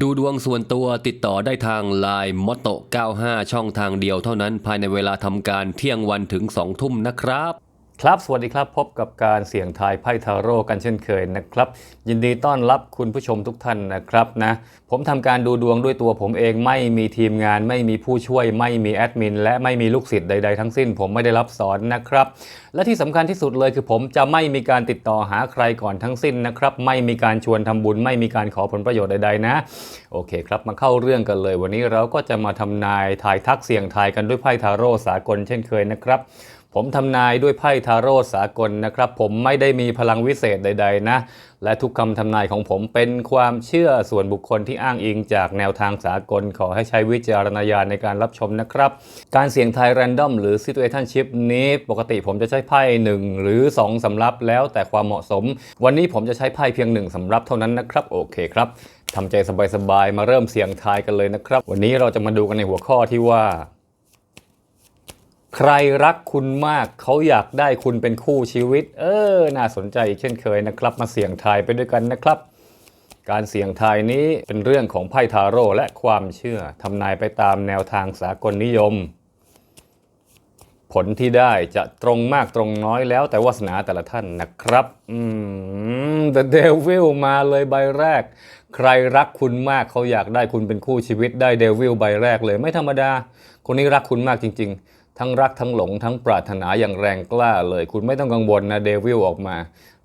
ดูดวงส่วนตัวติดต่อได้ทาง Line m o t o 95 ช่องทางเดียวเท่านั้นภายในเวลาทำการเที่ยงวันถึง 2 ทุ่มนะครับ ครับสวัสดีครับพบกับการเสี่ยงทายไพ่ทาโร่กันเช่นเคยนะครับ ยินดีต้อนรับคุณผู้ชมทุกท่านนะครับนะผมทำการดูดวงด้วยตัวผมเองไม่มีทีมงาน ไม่มีผู้ช่วย ไม่มีแอดมิน และไม่มีลูกศิษย์ใด ๆ ทั้งสิ้น ผมไม่ได้รับสอนนะครับ และที่สำคัญที่สุดเลยคือผมจะไม่มีการติดต่อหาใครก่อนทั้งสิ้นนะครับ ไม่มีการชวนทำบุญ ไม่มีการขอผลประโยชน์ใดๆนะ โอเคครับมาเข้าเรื่องกันเลย วันนี้เราก็จะมาทำนายทายทักเสี่ยงทายกันด้วยไพ่ทาโร่สากลเช่นเคยนะครับ ผมทำนายด้วยไพ่ทาโร่สากลนะครับ ผมไม่ได้มีพลังวิเศษใด ๆ นะ และทุกคำทำนายของผมเป็นความเชื่อส่วนบุคคลที่อ้างอิงจากแนวทางสากล ขอให้ใช้วิจารณญาณในการรับชมนะครับ การเสี่ยงทายแรนดอมหรือ situationship นี้ปกติผมจะใช้ไพ่ 1 หรือ 2 สำรับแล้วแต่ความเหมาะสม วันนี้ผมจะใช้ไพ่เพียง 1สำรับเท่านั้นนะครับ โอเคครับทำใจสบายๆมาเริ่มเสี่ยงทายกันเลยนะครับ วันนี้เราจะมาดูกันในหัวข้อที่ว่า ใครรักคุณมากเขาอยากได้คุณเป็นคู่ชีวิต เออ น่าสนใจอีกเช่นเคยนะครับ มาเสี่ยงทายไปด้วยกันนะครับ การเสี่ยงทายนี้เป็นเรื่องของไพ่ทาโร่และความเชื่อทำนายไปตามแนวทางสากลนิยม ผลที่ได้จะตรงมากตรงน้อยแล้วแต่วาสนาแต่ละท่านนะครับอืม The Devil มาเลยใบแรก ใครรักคุณมากเขาอยากได้คุณเป็นคู่ชีวิตได้ Devil ใบแรกเลยไม่ธรรมดา คนนี้รักคุณมากจริง ๆ ทั้งรักทั้งหลงทั้งปรารถนาอย่างแรงกล้าเลย คุณไม่ต้องกังวลนะเดวิลออกมา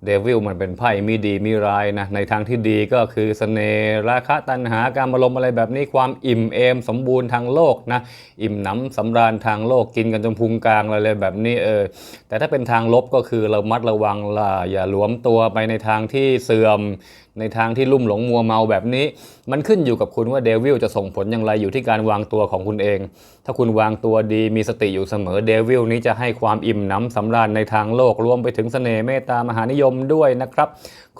เดวิลมันเป็นไพ่มีดีมีร้ายนะในทางที่ดีก็คือเสน่ห์ราคะตัณหาการอารมณ์อะไรแบบนี้ความอิ่มเอม สมบูรณ์ทางโลกนะอิ่มหนำสำราญทางโลกกินกันจนพุงกลางอะไรเลยแบบนี้เออแต่ถ้าเป็นทางลบก็คือเรามัดระวังล่ะอย่าหลวมตัวไปในทางที่เสื่อม ในทางที่ลุ่มหลงมัวเมาแบบนี้ มันขึ้นอยู่กับคุณว่าเดวิลจะส่งผลอย่างไรอยู่ที่การวางตัวของคุณเอง ถ้าคุณวางตัวดีมีสติอยู่เสมอเดวิลนี้จะให้ความอิ่มหนำสำราญในทางโลกรวมไปถึงเสน่ห์เมตตามหานิยมด้วยนะครับ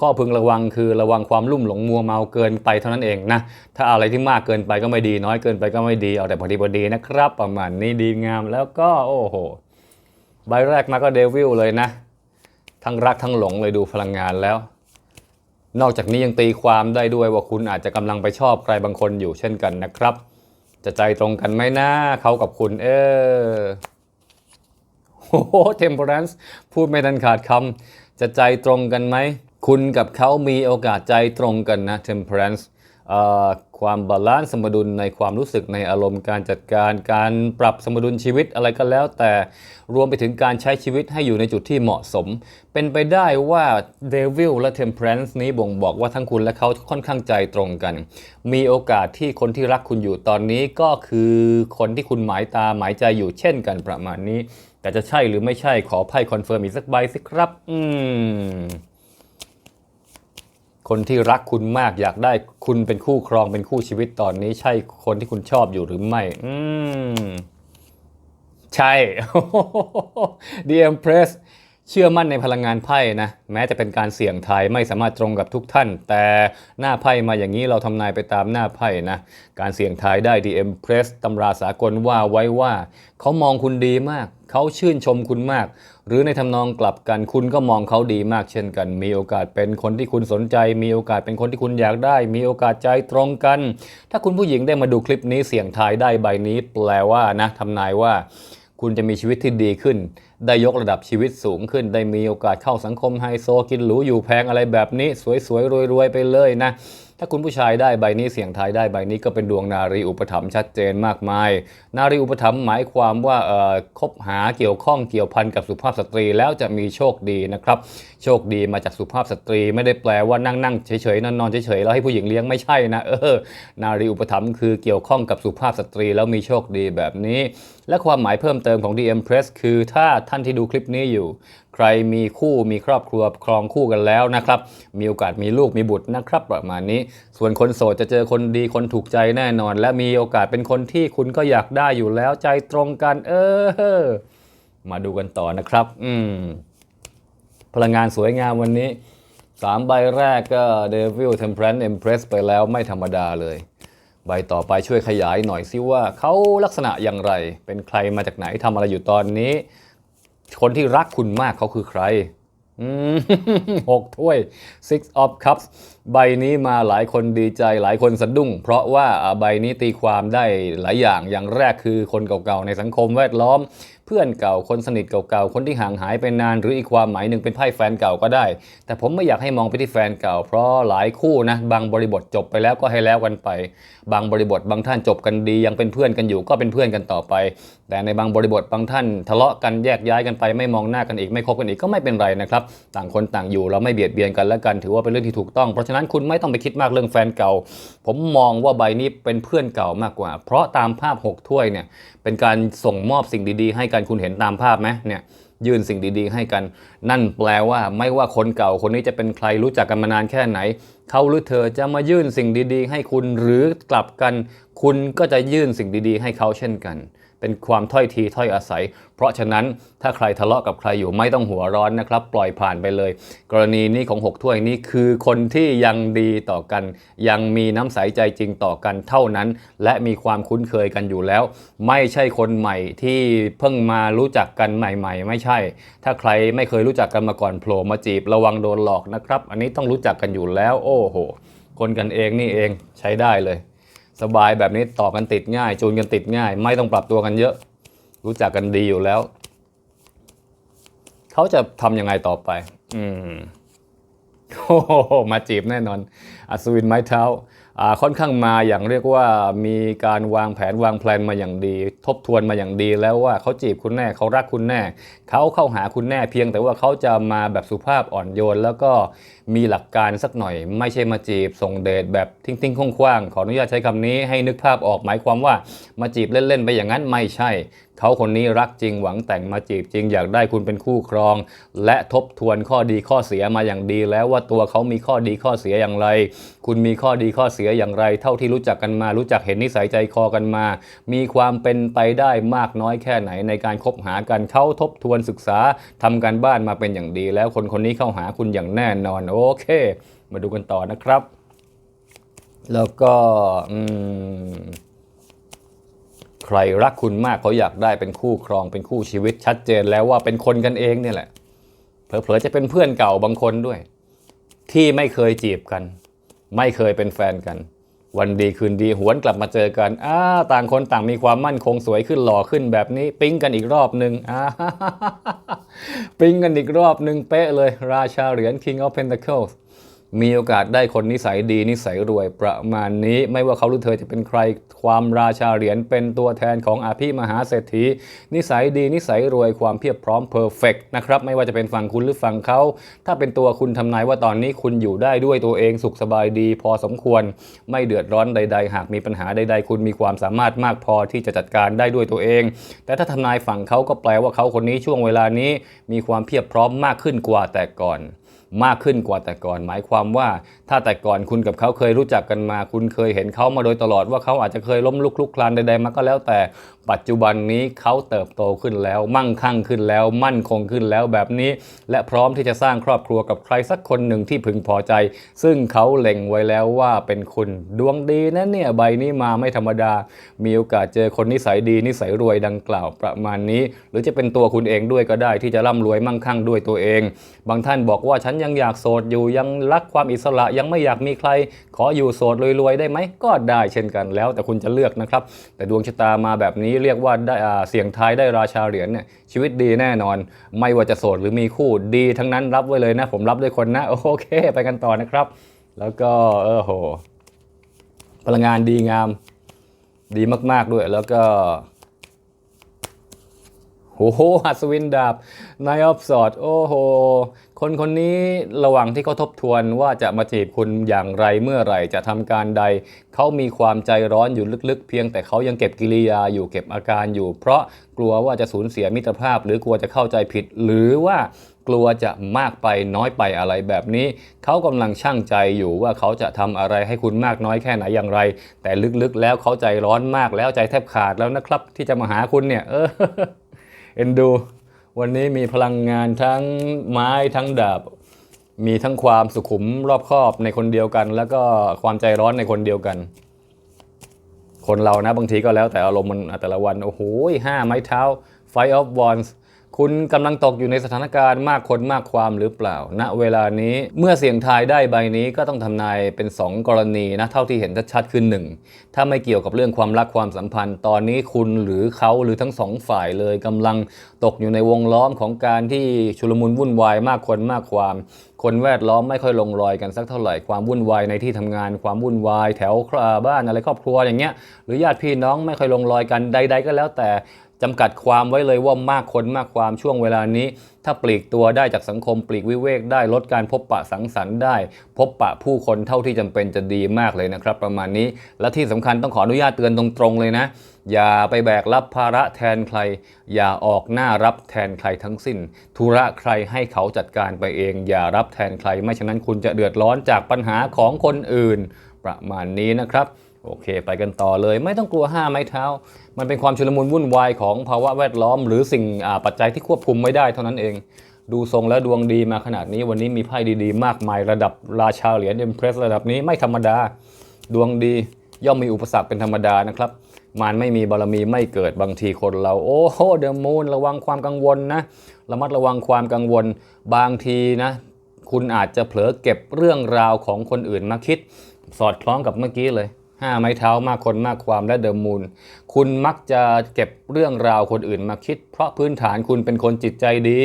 ข้อพึงระวังคือระวังความลุ่มหลงมัวเมาเกินไปเท่านั้นเองนะถ้าอะไรที่มากเกินไปก็ไม่ดี น้อยเกินไปก็ไม่ดีเอาแต่พอดีพอดีนะครับ ประมาณนี้ดีงามแล้วก็โอ้โหใบแรกมาก็เดวิลเลยนะ ทั้งรักทั้งหลงเลยดูพลังงานแล้ว นอกจากนี้ยังตีความได้ด้วยว่าคุณอาจจะกำลังไปชอบใครบางคนอยู่เช่นกันนะครับ จะใจตรงกันไหมนะเขากับคุณ เออโอ้โห temperance พูดไม่ทันขาดคำจะใจตรงกันไหม คุณกับเขามีโอกาสใจตรงกันนะ temperance ความบาลานซ์สมดุลในความรู้สึกในอารมณ์การจัดการการปรับสมดุลชีวิตอะไรก็แล้ว แต่รวมไปถึงการใช้ชีวิตให้อยู่ในจุดที่เหมาะสม เป็นไปได้ว่าเดวิลและ Temperance นี้บ่งบอกว่าทั้งคุณและเขาค่อนข้างใจตรงกัน มีโอกาสที่คนที่รักคุณอยู่ตอนนี้ก็คือคนที่คุณหมายตาหมายใจอยู่เช่นกันประมาณนี้ แต่จะใช่หรือไม่ใช่ขอไพ่คอนเฟิร์มอีกสักใบสิครับ อืม คนที่รักคุณมากอยากได้คุณเป็นคู่ครองเป็นคู่ชีวิตตอนนี้ ใช่คนที่คุณชอบอยู่หรือไม่ อืม ใช่ The Empress เชื่อมั่นในพลังงานไพ่นะ แม้จะเป็นการเสี่ยงทายไม่สามารถตรงกับทุกท่าน แต่หน้าไพ่มาอย่างนี้เราทำนายไปตามหน้าไพ่นะ การเสี่ยงทายได้ The Empress ตำราสากลว่าไว้ว่า เขามองคุณดีมาก เขาชื่นชมคุณมาก หรือในทำนองกลับกันคุณก็มองเขาดีมากเช่นกัน มีโอกาสเป็นคนที่คุณสนใจ มีโอกาสเป็นคนที่คุณอยากได้ มีโอกาสใจตรงกัน ถ้าคุณผู้หญิงได้มาดูคลิปนี้เสี่ยงทายได้ใบนี้ แปลว่านะทำนายว่าคุณจะมีชีวิตที่ดีขึ้น ได้ยกระดับชีวิตสูงขึ้น ได้มีโอกาสเข้าสังคมไฮโซกินหรูอยู่แพงอะไรแบบนี้ สวยๆรวยๆไปเลยนะ ถ้าคุณผู้ชายได้ใบนี้เสี่ยงทายได้ใบนี้ก็เป็นดวงนารีอุปถัมภ์ชัดเจนมากมาย นารีอุปถัมภ์หมายความว่าเอ่อคบหาเกี่ยวข้องเกี่ยวพันกับสุภาพสตรีแล้วจะมีโชคดีนะครับ โชคดีมาจากสุภาพสตรี ไม่ได้แปลว่านั่งนั่งๆเฉยๆนอนนอนเฉยๆแล้วให้ผู้หญิงเลี้ยงไม่ใช่นะเออนารีอุปถัมภ์คือเกี่ยวข้องกับสุภาพสตรีแล้วมีโชคดีแบบนี้ และความหมายเพิ่มเติมของ The Empress คือถ้าท่านที่ดูคลิปนี้อยู่ ใครมีคู่มีครอบครัวครองคู่กันแล้วนะครับ มีโอกาสมีลูกมีบุตรนะครับ ประมาณนี้ ส่วนคนโสดจะเจอคนดีคนถูกใจแน่นอน และมีโอกาสเป็นคนที่คุณก็อยากได้อยู่แล้วใจตรงกัน เออ มาดูกันต่อนะครับ อืมพลังงานสวยงามวันนี้สามใบแรกก็ Devil Temperance Empress ไปแล้วไม่ธรรมดาเลย ใบต่อไปช่วยขยายหน่อยซิว่าเขาลักษณะอย่างไร เป็นใครมาจากไหนทำอะไรอยู่ตอนนี้ คนที่รักคุณมากเขาคือใครหกถ้วย six of cups ใบนี้มาหลายคนดีใจหลายคนสะดุ้ง เพราะว่าใบนี้ตีความได้หลายอย่างอย่างแรกคือคนเก่าๆในสังคมแวดล้อม เพื่อนเก่าคนสนิทเก่าๆคนที่ห่างหายไปนาน หรืออีกความหมายหนึ่งเป็นไพ่แฟนเก่าก็ได้ แต่ผมไม่อยากให้มองไปที่แฟนเก่า เพราะหลายคู่นะบางบริบทจบไปแล้วก็ให้แล้วกันไป บางบริบทบางท่านจบกันดี ยังเป็นเพื่อนกันอยู่ก็เป็นเพื่อนกันต่อไป แต่ในบางบริบทบางท่าน ทะเลาะกันแยกย้ายกันไป ไม่มองหน้ากันอีกไม่คบกันอีกก็ไม่เป็นไรนะครับต่างคนต่างอยู่เราไม่เบียดเบียนกันและกัน ถือว่าเป็นเรื่องที่ถูกต้องเพราะฉะนั้นคุณไม่ต้องไปคิดมากเรื่องแฟนเก่า ผมมองว่าใบนี้เป็นเพื่อนเก่ามากกว่า เพราะตามภาพหกถ้วยเนี่ยเป็นการส่งมอบสิ่งดีๆ ให้กันคุณเห็นตามภาพไหมเนี่ยยื่นสิ่งดีๆ ให้กัน นั่นแปลว่าไม่ว่าคนเก่าคนนี้จะเป็นใครรู้จักกันมานานแค่ไหน เขาหรือเธอจะมายื่นสิ่งดีๆ ให้คุณหรือกลับกัน คุณก็จะยื่นสิ่งดีๆ ให้เขาเช่นกัน เป็นความถ้อยทีถ้อยอาศัย เพราะฉะนั้นถ้าใครทะเลาะกับใครอยู่ไม่ต้องหัวร้อนนะครับ ปล่อยผ่านไปเลย กรณีนี้ของหกถ้วยนี้คือคนที่ยังดีต่อกัน ยังมีน้ำใสใจจริงต่อกันเท่านั้น และมีความคุ้นเคยกันอยู่แล้ว ไม่ใช่คนใหม่ที่เพิ่งมารู้จักกันใหม่ ๆ ไม่ใช่ ถ้าใครไม่เคยรู้จักกันมาก่อนโผล่มาจีบระวังโดนหลอกนะครับ อันนี้ต้องรู้จักกันอยู่แล้ว โอ้โห คนกันเองนี่เองใช้ได้เลย สบายแบบนี้ต่อกันติดง่าย จูนกันติดง่าย ไม่ต้องปรับตัวกันเยอะ รู้จักกันดีอยู่แล้ว เขาจะทำยังไงต่อไป อืมโอ้โหมาจีบแน่นอน อัศวินไม้เท้าอ่าค่อนข้างมาอย่างเรียกว่ามีการวางแผนวางแผนมาอย่างดี ทบทวนมาอย่างดีแล้วว่าเขาจีบคุณแน่เขารักคุณแน่เขาเข้าหาคุณแน่เพียงแต่ว่าเขาจะมาแบบสุภาพอ่อนโยน แล้วก็มีหลักการสักหน่อย ไม่ใช่มาจีบส่งเดทแบบทิ้งๆคว้างๆขออนุญาตใช้คำนี้ให้นึกภาพออกหมายความว่ามาจีบเล่นๆไปอย่างนั้นไม่ใช่ เขาคนนี้รักจริงหวังแต่งมาจีบจริงอยากได้คุณเป็นคู่ครอง และทบทวนข้อดีข้อเสียมาอย่างดี แล้วว่าตัวเขามีข้อดีข้อเสียอย่างไร คุณมีข้อดีข้อเสียอย่างไร เท่าที่รู้จักกันมา รู้จักเห็นนิสัยใจคอกันมา มีความเป็นไปได้มากน้อยแค่ไหนในการคบหากันเขาทบทวนศึกษาทำการบ้านมาเป็นอย่างดี แล้วคนคนนี้เข้าหาคุณอย่างแน่นอนโอเค มาดูกันต่อนะครับ แล้วก็ใครรักคุณมากเขาอยากได้เป็นคู่ครองเป็นคู่ชีวิตชัดเจนแล้วว่าเป็นคนกันเองเนี่ยแหละเผลอๆจะเป็นเพื่อนเก่าบางคนด้วย ที่ไม่เคยจีบกัน ไม่เคยเป็นแฟนกัน วันดีคืนดีหวนกลับมาเจอกันอ้าต่างคนต่างมีความมั่นคงสวยขึ้นหล่อขึ้นแบบนี้ ปิ๊งกันอีกรอบหนึ่งอ้าปิ๊งกันอีกรอบหนึ่งเป๊ะเลยราชาเหรียญ King of Pentacles มีโอกาสได้คนนิสัยดีนิสัยรวยประมาณนี้ ไม่ว่าเขาหรือเธอจะเป็นใครความราชาเหรียญเป็นตัวแทนของอาภิมหาเศรษฐี นิสัยดีนิสัยรวยความเพียบพร้อมเพอร์เฟกนะครับไม่ว่าจะเป็นฝั่งคุณหรือฝั่งเขา ถ้าเป็นตัวคุณทำนายว่าตอนนี้คุณอยู่ได้ด้วยตัวเองสุขสบายดี พอสมควร ไม่เดือดร้อนใด ๆ หากมีปัญหาใด ๆ คุณมีความสามารถมากพอที่จะจัดการได้ด้วยตัวเอง แต่ถ้าทำนายฝั่งเขาก็แปลว่าเขาคนนี้ช่วงเวลานี้ มีความเพียบพร้อมมากขึ้นกว่าแต่ก่อน มากขึ้นกว่าแต่ก่อน หมายความว่า ถ้าแต่ก่อนคุณกับเขาเคยรู้จักกันมา คุณเคยเห็นเขามาโดยตลอดว่าเขาอาจจะเคยล้มลุกคลุกคลานใดๆมาก็แล้วแต่ปัจจุบันนี้เขาเติบโตขึ้นแล้ว มั่งคั่งขึ้นแล้ว มั่นคงขึ้นแล้วแบบนี้ และพร้อมที่จะสร้างครอบครัวกับใครสักคนหนึ่งที่พึงพอใจ ซึ่งเขาเล็งไว้แล้วว่าเป็นคุณดวงดีนะเนี่ยใบนี้มาไม่ธรรมดา มีโอกาสเจอคนนิสัยดีนิสัยรวยดังกล่าวประมาณนี้ หรือจะเป็นตัวคุณเองด้วยก็ได้ที่จะร่ำรวยมั่งคั่งด้วยตัวเอง บางท่านบอกว่าฉันยังอยากโสดอยู่ยังรักความอิสระยังไม่อยากมีใคร ขออยู่โสดรวยๆได้ไหมก็ได้เช่นกันแล้ว แต่คุณจะเลือกนะครับ แต่ดวงชะตามาแบบนี้เรียกว่าได้เสี่ยงทายได้ราชาเหรียญเนี่ยชีวิตดีแน่นอน ไม่ว่าจะโสดหรือมีคู่ดีทั้งนั้นรับไว้เลยนะ ผมรับด้วยคนนะ โอเค ไปกันต่อนะครับ แล้วก็เออโหพลังงานดีงาม ดีมากๆด้วยแล้วก็โอ้โหหัสวินดาบนายออฟสอด โอ้โห คนคนนี้ระหว่างที่เขาทบทวนว่าจะมาจีบคุณอย่างไรเมื่อไหร่จะทำการใด เขามีความใจร้อนอยู่ลึกๆ เพียงแต่เขายังเก็บกิริยาอยู่เก็บอาการอยู่ เพราะกลัวว่าจะสูญเสียมิตรภาพ หรือกลัวจะเข้าใจผิด หรือว่ากลัวจะมากไปน้อยไปอะไรแบบนี้ เขากำลังช่างใจอยู่ว่าเขาจะทำอะไรให้คุณมากน้อยแค่ไหนอย่างไร แต่ลึกๆแล้วเขาใจร้อนมากแล้วใจแทบขาดแล้วนะครับ ที่จะมาหาคุณเนี่ย เออเอ็นดู วันนี้มีพลังงานทั้งไม้ทั้งดาบ มีทั้งความสุขุมรอบคอบในคนเดียวกัน แล้วก็ความใจร้อนในคนเดียวกัน คนเรานะบางทีก็แล้วแต่อารมณ์มันแต่ละวัน โอ้โหห้าไม้เท้า Five of Wands คุณกำลังตกอยู่ในสถานการณ์มากคนมากความหรือเปล่าณเวลานี้เมื่อเสี่ยงทายได้ใบนี้ก็ต้องทำนายเป็น 2 กรณีนะเท่าที่เห็นชัดๆคือหนึ่งถ้าไม่เกี่ยวกับเรื่องความรักความสัมพันธ์ ตอนนี้คุณหรือเขาหรือทั้งสองฝ่ายเลยกำลังตกอยู่ในวงล้อมของการที่ชุลมุนวุ่นวายมากคนมากความ คนแวดล้อมไม่ค่อยลงรอยกันสักเท่าไหร่ความวุ่นวายในที่ทำงานความวุ่นวาย แถวคราบ้านอะไรครอบครัวอย่างเงี้ยหรือญาติพี่น้องไม่ค่อยลงรอยกันใด ๆ ก็แล้วแต่ จำกัดความไว้เลยว่ามากคนมากความช่วงเวลานี้ ถ้าปลีกตัวได้จากสังคมปลีกวิเวกได้ลดการพบปะสังสรรค์ได้ พบปะผู้คนเท่าที่จำเป็นจะดีมากเลยนะครับ ประมาณนี้และที่สำคัญต้องขออนุญาตเตือนตรงๆเลยนะ อย่าไปแบกรับภาระแทนใคร อย่าออกหน้ารับแทนใครทั้งสิ้น ธุระใครให้เขาจัดการไปเอง อย่ารับแทนใคร ไม่ฉะนั้นคุณจะเดือดร้อนจากปัญหาของคนอื่น ประมาณนี้นะครับ โอเค ไปกันต่อเลยไม่ต้องกลัวห้าไม้เท้า มันเป็นความชุลมุนวุ่นวายของภาวะแวดล้อม หรือสิ่งปัจจัยที่ควบคุมไม่ได้เท่านั้นเอง ดูทรงแล้วดวงดีมาขนาดนี้วันนี้มีไพ่ดีๆ มากมายระดับราชาเหรียญเอ็มเพรสระดับนี้ไม่ธรรมดา ดวงดีย่อมมีอุปสรรคเป็นธรรมดานะครับมันไม่มีบารมีไม่เกิดบางทีคนเรา โอ้โหเดอะมูนระวังความกังวลนะระมัดระวังความกังวลบางทีนะ คุณอาจจะเผลอเก็บเรื่องราวของคนอื่นมาคิด สอดคล้องกับเมื่อกี้เลย ห้าไม้เท้ามากคนมากความและเดิมมูล คุณมักจะเก็บ เรื่องราวคนอื่นมาคิด เพราะพื้นฐานคุณเป็นคนจิตใจดี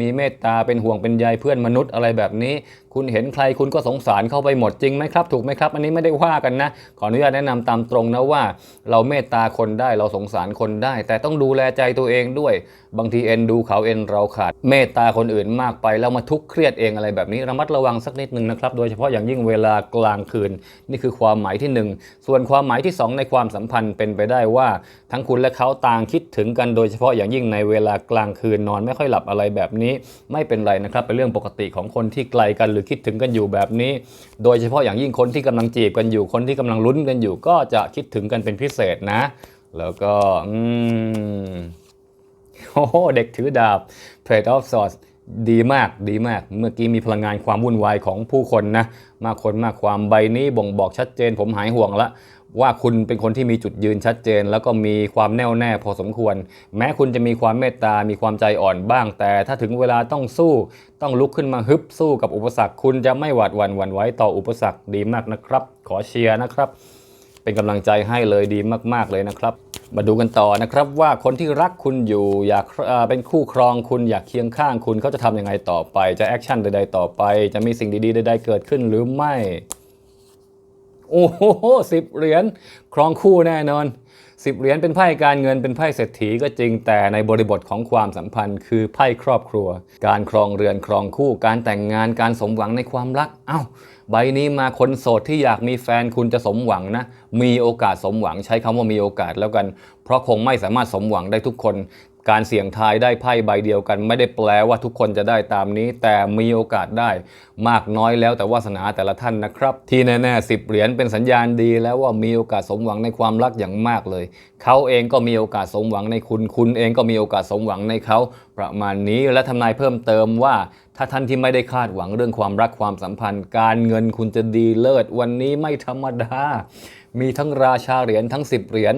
มีเมตตาเป็นห่วงเป็นใยเพื่อนมนุษย์อะไรแบบนี้ คุณเห็นใครคุณก็สงสารเข้าไปหมดจริงไหมครับ ถูกไหมครับ อันนี้ไม่ได้ว่ากันนะ ขออนุญาตแนะนำตามตรงนะว่า เราเมตตาคนได้เราสงสารคนได้ แต่ต้องดูแลใจตัวเองด้วย บางทีเอ็นดูเขาเอ็นเราขาด เมตตาคนอื่นมากไปแล้วมาทุกข์เครียดเองอะไรแบบนี้ระมัดระวังสักนิดหนึ่งนะครับโดยเฉพาะอย่างยิ่งเวลากลางคืน นี่คือความหมายที่หนึ่งส่วนความหมายที่สองในความสัมพันธ์เป็นไปได้ว่า ทั้งคุณและเขาต่างคิดถึงกันโดยเฉพาะอย่างยิ่งในเวลากลางคืนนอนไม่ค่อยหลับอะไรแบบนี้ ไม่เป็นไรนะครับเป็นเรื่องปกติของคนที่ไกลกันหรือคิดถึงกันอยู่แบบนี้ โดยเฉพาะอย่างยิ่งคนที่กำลังจีบกันอยู่คนที่กำลังลุ้นกันอยู่ ก็จะคิดถึงกันเป็นพิเศษนะ แล้วก็อืมโอ้เด็กถือดาบ Trade of Swords ดีมากดีมาก เมื่อกี้มีพลังงานความวุ่นวายของผู้คนนะ มากคนมากความใบนี้บ่งบอกชัดเจน ผมหายห่วงละว่าคุณเป็นคนที่มีจุดยืนชัดเจน แล้วก็มีความแน่วแน่พอสมควร แม้คุณจะมีความเมตตา มีความใจอ่อนบ้าง แต่ถ้าถึงเวลาต้องสู้ ต้องลุกขึ้นมาฮึบสู้กับอุปสรรค คุณจะไม่หวาดหวั่นหวั่นไหวต่ออุปสรรคดีมากนะครับ ขอเชียร์นะครับ เป็นกำลังใจให้เลยดีมาก ๆเลยนะครับ มาดูกันต่อนะครับว่าคนที่รักคุณอยู่อยากเป็นคู่ครองคุณอยากเคียงข้างคุณเขาจะทำยังไงต่อไป จะแอคชั่นใดๆต่อไป จะมีสิ่งดีๆใดๆเกิดขึ้นหรือไม่ โอ้โหสิบเหรียญครองคู่แน่นอน สิบเหรียญเป็นไพ่การเงินเป็นไพ่เศรษฐีก็จริงแต่ในบริบทของความสัมพันธ์คือไพ่ครอบครัว การครองเรือนครองคู่ การแต่งงานการสมหวังในความรัก เอ้า ใบนี้มาคนโสดที่อยากมีแฟนคุณจะสมหวังนะ มีโอกาสสมหวังใช้คำว่ามีโอกาสแล้วกัน เพราะคงไม่สามารถสมหวังได้ทุกคน การเสี่ยงทายได้ไพ่ใบเดียวกัน ไม่ได้แปลว่าทุกคนจะได้ตามนี้ แต่มีโอกาสได้มากน้อยแล้วแต่วาสนาแต่ละท่านนะครับ ที่แน่ๆสิบเหรียญเป็นสัญญาณดี แล้วว่ามีโอกาสสมหวังในความรักอย่างมากเลย เขาเองก็มีโอกาสสมหวังในคุณ คุณเองก็มีโอกาสสมหวังในเขาประมาณนี้และทำนายเพิ่มเติมว่าถ้าท่านที่ไม่ได้คาดหวังเรื่องความรักความสัมพันธ์ การเงินคุณจะดีเลิศวันนี้ไม่ธรรมดา มีทั้งราชาเหรียญทั้ง10เหรียญ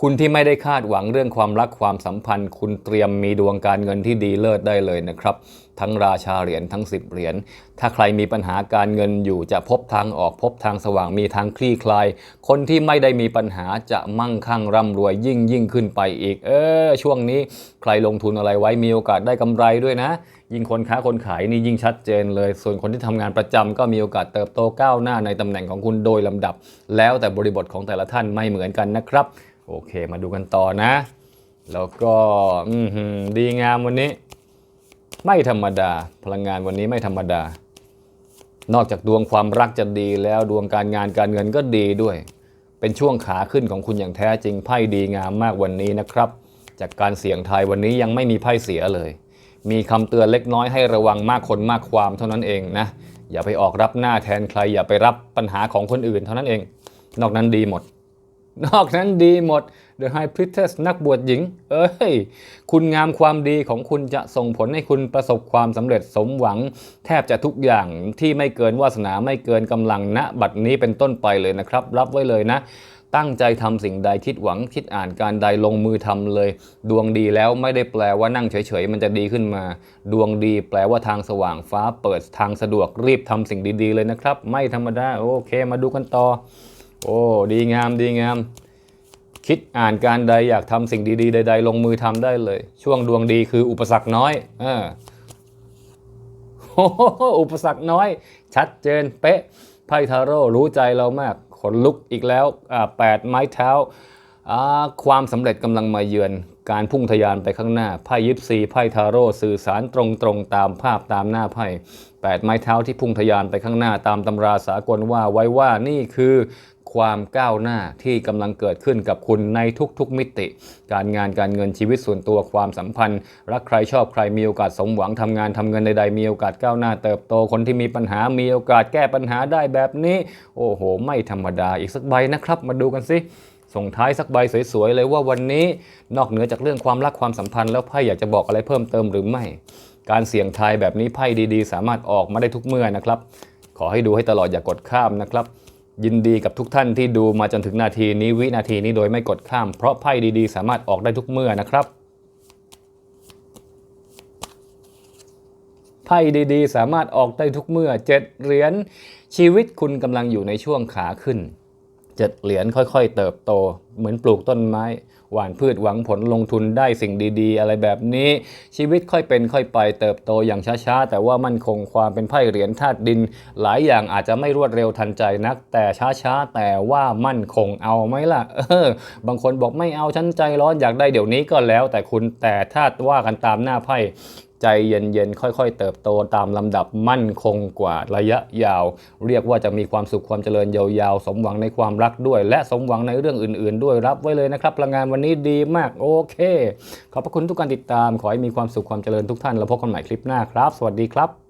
คุณที่ไม่ได้คาดหวังเรื่องความรักความสัมพันธ์ คุณเตรียมมีดวงการเงินที่ดีเลิศได้เลยนะครับ ทั้งราชาเหรียญทั้ง10เหรียญถ้าใครมีปัญหาการเงินอยู่จะพบทางออกพบทางสว่างมีทางคลี่คลาย คนที่ไม่ได้มีปัญหาจะมั่งคั่งร่ำรวยยิ่งยิ่งขึ้นไปอีก เออ ช่วงนี้ใครลงทุนอะไรไว้มีโอกาสได้กำไรด้วยนะ ยิ่งคนค้าคนขายนี่ยิ่งชัดเจนเลย ส่วนคนที่ทำงานประจำก็มีโอกาสเติบโตก้าวหน้าในตำแหน่งของคุณโดยลำดับ แล้วแต่บริบทของแต่ละท่านไม่เหมือนกันนะครับ โอเคมาดูกันต่อนะ แล้วก็ดีงามวันนี้ ไม่ธรรมดา พลังงานวันนี้ไม่ธรรมดา นอกจากดวงความรักจะดีแล้วดวงการงานการเงินก็ดีด้วย เป็นช่วงขาขึ้นของคุณอย่างแท้จริงไพ่ดีงามมากวันนี้นะครับ จากการเสี่ยงทายวันนี้ยังไม่มีไพ่เสียเลย มีคำเตือนเล็กน้อยให้ระวังมากคนมากความเท่านั้นเองนะอย่าไปออกรับหน้าแทนใคร อย่าไปรับปัญหาของคนอื่นเท่านั้นเอง นอกนั้นดีหมด นอกนั้นดีหมด The High Priestess นักบวชหญิง เอ้ย คุณงามความดีของคุณจะส่งผลให้คุณประสบความสำเร็จสมหวัง แทบจะทุกอย่างที่ไม่เกินวาสนาไม่เกินกำลังณบัดนี้เป็นต้นไปเลยนะครับ รับไว้เลยนะ ตั้งใจทำสิ่งใดคิดหวังคิดอ่านการใดลงมือทำเลย ดวงดีแล้วไม่ได้แปลว่านั่งเฉยๆ มันจะดีขึ้นมา ดวงดีแปลว่าทางสว่างฟ้าเปิดทางสะดวกรีบทำสิ่งดีๆเลยนะครับ ไม่ธรรมดาโอเค มาดูกันต่อ โอ้ ดีงามดีงาม คิดอ่านการใดอยากทำสิ่งดีๆ ใด ๆ ลงมือทำได้เลย ช่วงดวงดีคืออุปสรรคน้อยเออโอ้โหอุปสรรคน้อย ชัดเจนเป๊ะไพ่ทาโร่รู้ใจเรามากขนลุกอีกแล้วอ่าแปดไม้เท้าความสำเร็จกำลังมาเยือน การพุ่งทะยานไปข้างหน้า ไพ่ยิปซีไพ่ทาโร่สื่อสารตรงๆตามภาพตามหน้าไพ่แปดไม้เท้าที่พุ่งทะยานไปข้างหน้าตามตำราสากลว่าไว้ว่านี่คือ ความก้าวหน้าที่กำลังเกิดขึ้นกับคุณในทุกๆมิติ การงานการเงินชีวิตส่วนตัวความสัมพันธ์ รักใครชอบใครมีโอกาสสมหวังทำงานทำเงินใดๆมีโอกาสก้าวหน้าเติบโตคนที่มีปัญหามีโอกาสแก้ปัญหาได้แบบนี้ โอ้โห ไม่ธรรมดาอีกสักใบนะครับ มาดูกันสิส่งท้ายสักใบสวยๆเลยว่าวันนี้นอกเหนือจากเรื่องความรักความสัมพันธ์แล้วไพ่อยากจะบอกอะไรเพิ่มเติมหรือไม่ การเสี่ยงทายแบบนี้ไพ่ดีๆ สามารถออกมาได้ทุกเมื่อนะครับ ขอให้ดูให้ตลอดอย่ากดข้ามนะครับ ยินดีกับทุกท่านที่ดูมาจนถึงนาทีนี้วินาทีนี้โดยไม่กดข้าม เพราะไพ่ดีๆ สามารถออกได้ทุกเมื่อนะครับไพ่ดีๆ สามารถออกได้ทุกเมื่อเจ็ดเหรียญชีวิตคุณกำลังอยู่ในช่วงขาขึ้นเจ็ดเหรียญค่อยๆ เติบโต เหมือนปลูกต้นไม้ หว่านพืชหวังผลลงทุนได้สิ่งดีๆ อะไรแบบนี้ ชีวิตค่อยเป็นค่อยไปเติบโตอย่างช้าๆ แต่ว่ามั่นคงความเป็นไพ่เหรียญธาตุดิน หลายอย่างอาจจะไม่รวดเร็วทันใจนัก แต่ช้าๆ แต่ว่ามั่นคงเอาไหมล่ะเออบางคนบอกไม่เอาฉันใจร้อนอยากได้เดี๋ยวนี้ก็แล้ว แต่คุณแต่ถ้าว่ากันตามหน้าไพ่ ใจเย็นๆ ค่อยๆ เติบโตตามลำดับมั่นคงกว่าระยะยาว เรียกว่าจะมีความสุขความเจริญยาวๆ สมหวังในความรักด้วย และสมหวังในเรื่องอื่น ๆ ด้วยรับไว้เลยนะครับพลังงานวันนี้ดีมากโอเค ขอบพระคุณทุกการติดตาม ขอให้มีความสุขความเจริญทุกท่านแล้วพบกันใหม่คลิปหน้าครับ สวัสดีครับ